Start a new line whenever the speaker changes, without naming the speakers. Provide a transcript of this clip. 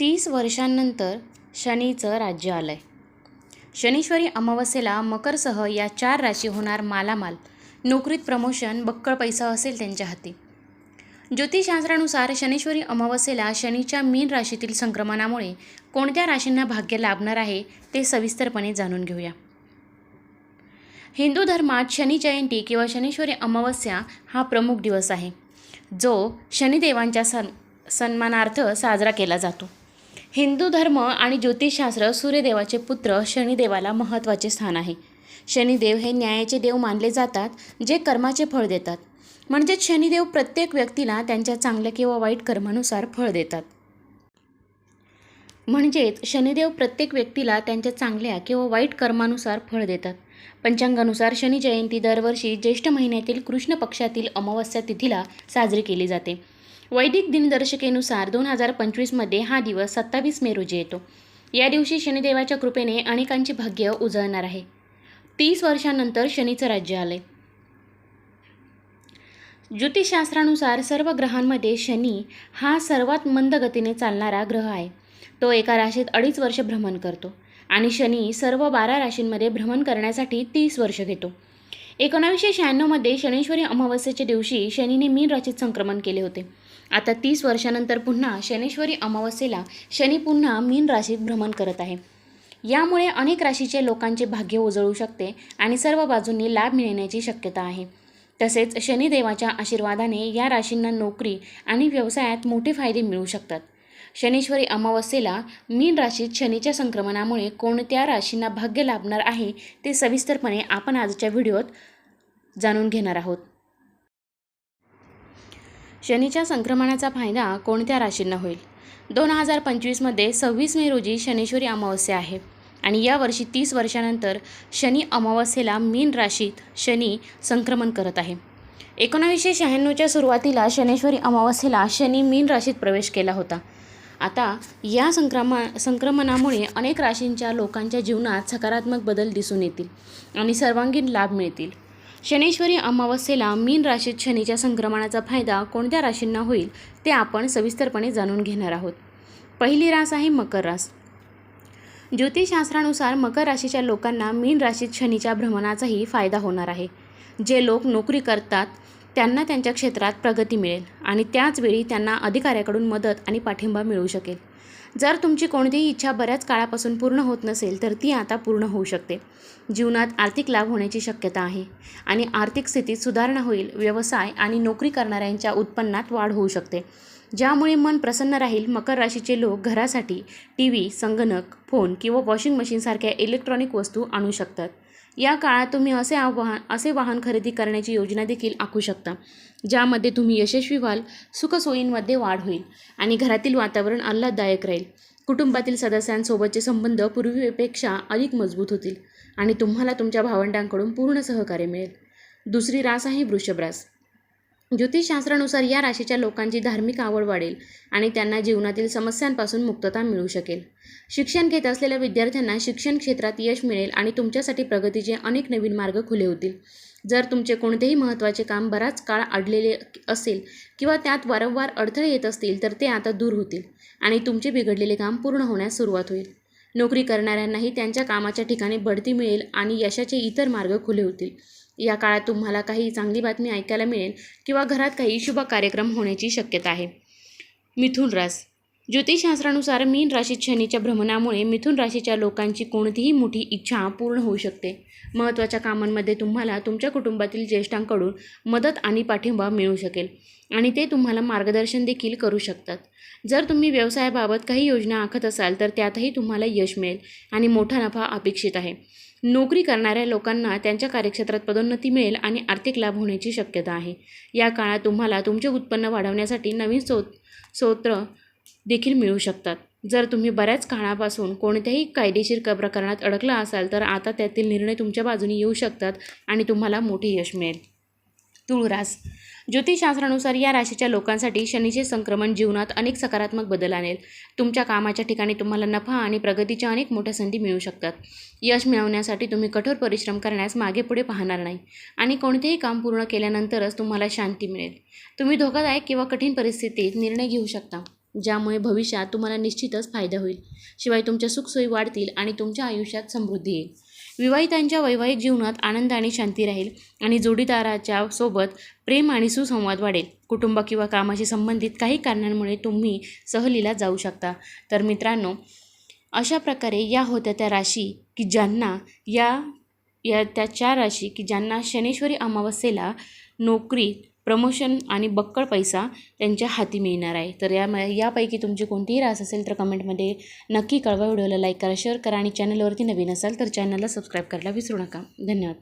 तीस वर्षांनंतर शनीचं राज्य आलं आहे शनीश्वरी अमावस्येला मकरसह या चार राशी होणार मालामाल. नोकरीत प्रमोशन बक्कळ पैसा असेल त्यांच्या हाती. ज्योतिषशास्त्रानुसार शनीश्वरी अमावस्येला शनीच्या मीन राशीतील संक्रमणामुळे कोणत्या राशींना भाग्य लाभणार आहे ते सविस्तरपणे जाणून घेऊया. हिंदू धर्मात शनी जयंती किंवा शनीश्वरी अमावस्या हा प्रमुख दिवस आहे जो शनिदेवांच्या सन सन्मानार्थ साजरा केला जातो. हिंदू धर्म आणि ज्योतिषशास्त्र सूर्यदेवाचे पुत्र शनिदेवाला महत्त्वाचे स्थान आहे. शनिदेव हे न्यायाचे देव मानले जातात जे कर्माचे फळ देतात. म्हणजेच शनिदेव प्रत्येक व्यक्तीला त्यांच्या चांगल्या किंवा वाईट कर्मानुसार फळ देतात. म्हणजेच शनिदेव प्रत्येक व्यक्तीला त्यांच्या चांगल्या किंवा वाईट कर्मानुसार फळ देतात. पंचांगानुसार शनी जयंती दरवर्षी ज्येष्ठ महिन्यातील कृष्ण पक्षातील अमावस्या तिथीला साजरी केली जाते. वैदिक दिनदर्शिकेनुसार दोन हजार पंचवीसमध्ये हा दिवस सत्तावीस मे रोजी येतो. या दिवशी शनिदेवाच्या कृपेने अनेकांचे भाग्य उजळणार आहे. तीस वर्षांनंतर शनीचं राज्य आले ज्योतिषशास्त्रानुसार सर्व ग्रहांमध्ये शनी हा सर्वात मंद गतीने चालणारा ग्रह आहे. तो एका राशीत अडीच वर्ष भ्रमण करतो आणि शनी सर्व बारा राशींमध्ये भ्रमण करण्यासाठी तीस वर्ष घेतो. एकोणावीसशे शहाण्णवमध्ये शनीश्वरी अमावस्येच्या दिवशी शनीने मीन राशीत संक्रमण केले होते. आता तीस वर्षानंतर पुन्हा शनेश्वरी अमावस्येला शनी पुन्हा मीन राशीत भ्रमण करत आहे. यामुळे अनेक राशीचे लोकांचे भाग्य उजळू शकते आणि सर्व बाजूंनी लाभ मिळण्याची शक्यता आहे. तसेच शनिदेवाच्या आशीर्वादाने या राशींना नोकरी आणि व्यवसायात मोठे फायदे मिळू शकतात. शनीश्वरी अमावस्येला मीन राशीत शनीच्या संक्रमणामुळे कोणत्या राशींना भाग्य लाभणार आहे ते सविस्तरपणे आपण आजच्या व्हिडिओत जाणून घेणार आहोत. शनीच्या संक्रमणाचा फायदा कोणत्या राशींना होईल? दोन हजार पंचवीसमध्ये सव्वीस मे रोजी शनेश्वरी अमावस्या आहे आणि यावर्षी तीस वर्षानंतर शनी अमावस्येला मीन राशीत शनी संक्रमण करत आहे. एकोणावीसशे शहाण्णवच्या सुरुवातीला शनेश्वरी अमावस्येला शनी मीन राशीत प्रवेश केला होता. आता या संक्रमा संक्रमणामुळे अनेक राशींच्या लोकांच्या जीवनात सकारात्मक बदल दिसून येतील आणि सर्वांगीण लाभ मिळतील. शनेश्वरी अमावस्येला मीन राशीत शनीच्या संक्रमणाचा फायदा कोणत्या राशींना होईल ते आपण सविस्तरपणे जाणून घेणार आहोत. पहिली रास आहे मकर रास. ज्योतिषशास्त्रानुसार मकर राशीच्या लोकांना मीन राशीत शनीच्या भ्रमणाचाही फायदा होणार आहे. जे लोक नोकरी करतात त्यांना त्यांच्या क्षेत्रात प्रगती मिळेल आणि त्याचवेळी त्यांना अधिकाऱ्याकडून मदत आणि पाठिंबा मिळू शकेल. जर तुमची कोणतीही इच्छा बऱ्याच काळापासून पूर्ण होत नसेल तर ती आता पूर्ण होऊ शकते. जीवनात आर्थिक लाभ होण्याची शक्यता आहे आणि आर्थिक स्थितीत सुधारणा होईल व्यवसाय आणि नोकरी करणाऱ्यांच्या उत्पन्नात वाढ होऊ शकते. ज्यामुळे मन प्रसन्न राहील मकर राशीचे लोक घरासाठी टी व्ही संगणक फोन किंवा वॉशिंग मशीनसारख्या इलेक्ट्रॉनिक वस्तू आणू शकतात. या काळात तुम्ही असे आव्हान असे वाहन खरेदी करण्याची योजना देखील आखू शकता ज्यामध्ये तुम्ही यशस्वी व्हाल सुखसोयींमध्ये वाढ होईल आणि घरातील वातावरण आल्हाददायक राहील. कुटुंबातील सदस्यांसोबतचे संबंध पूर्वीपेक्षा अधिक मजबूत होतील आणि तुम्हाला तुमच्या भावंडांकडून पूर्ण सहकार्य मिळेल. दुसरी रास आहे वृषभ रास. ज्योतिषशास्त्रानुसार या राशीच्या लोकांची धार्मिक आवड वाढेल आणि त्यांना जीवनातील समस्यांपासून मुक्तता मिळू शकेल. शिक्षण घेत असलेल्या विद्यार्थ्यांना शिक्षण क्षेत्रात यश मिळेल आणि तुमच्यासाठी प्रगतीचे अनेक नवीन मार्ग खुले होतील. जर तुमचे कोणतेही महत्त्वाचे काम बराच काळ अडलेले असेल किंवा त्यात वारंवार अडथळे येत असतील तर ते आता दूर होतील आणि तुमचे बिघडलेले काम पूर्ण होण्यास सुरुवात होईल. नोकरी करणाऱ्यांनाही त्यांच्या कामाच्या ठिकाणी बढती मिळेल आणि यशाचे इतर मार्ग खुले होतील. या काळात तुम्हाला काही चांगली बातमी ऐकायला मिळेल किंवा घरात काही शुभ कार्यक्रम होण्याची शक्यता आहे. मिथुन रास ज्योतिषशास्त्रानुसार मीन राशीत शनीच्या भ्रमणामुळे मिथुन राशीच्या लोकांची कोणतीही मोठी इच्छा पूर्ण होऊ शकते. महत्त्वाच्या कामांमध्ये तुम्हाला तुमच्या कुटुंबातील ज्येष्ठांकडून मदत आणि पाठिंबा मिळू शकेल आणि ते तुम्हाला मार्गदर्शन देखील करू शकतात. जर तुम्ही व्यवसायाबाबत काही योजना आखत असाल तर त्यातही तुम्हाला यश मिळेल आणि मोठा नफा अपेक्षित आहे. नोकरी करणाऱ्या लोकांना त्यांच्या कार्यक्षेत्रात पदोन्नती मिळेल आणि आर्थिक लाभ होण्याची शक्यता आहे. या काळात तुम्हाला तुमचे उत्पन्न वाढवण्यासाठी नवीन स्रोत स्रोत्र देखील मिळू शकतात. जर तुम्ही बऱ्याच काळापासून कोणत्याही कायदेशीर क प्रकरणात अडकला असाल तर आता त्यातील निर्णय तुमच्या बाजूने येऊ शकतात आणि तुम्हाला मोठे यश मिळेल. तुळरास ज्योतिषशास्त्रानुसार या राशीच्या लोकांसाठी शनीचे संक्रमण जीवनात अनेक सकारात्मक बदल आणेल. तुमच्या कामाच्या ठिकाणी तुम्हाला नफा आणि प्रगतीच्या अनेक मोठ्या संधी मिळू शकतात. यश मिळवण्यासाठी तुम्ही कठोर परिश्रम करण्यास मागे पुढे पाहणार नाही आणि कोणतेही काम पूर्ण केल्यानंतरच तुम्हाला शांती मिळेल. तुम्ही धोकादायक किंवा कठीण परिस्थितीत निर्णय घेऊ शकता. ज्यामुळे भविष्यात तुम्हाला निश्चितच फायदा होईल. शिवाय तुमच्या सुखसोयी वाढतील आणि तुमच्या आयुष्यात समृद्धी येईल. विवाहितांच्या वैवाहिक जीवनात आनंद आणि शांती राहील आणि जोडीदाराच्या सोबत प्रेम आणि सुसंवाद वाढेल. कुटुंब किंवा कामाशी संबंधित काही कारणांमुळे तुम्ही सहलीला जाऊ शकता. तर मित्रांनो अशा प्रकारे या होत्या त्या राशी की ज्यांना या या त्या चार राशी की ज्यांना शनेश्वरी अमावस्येला नोकरी प्रमोशन आणि बक्कळ पैसा त्यांच्या हाती मिळणार आहे. तर या यापैकी तुमची कोणतीही रास असेल तर कमेंटमध्ये नक्की कळवा. व्हिडिओला लाईक करा शेअर करा आणि चॅनलवरती नवीन असाल तर चॅनलला सबस्क्राईब करायला विसरू नका. धन्यवाद.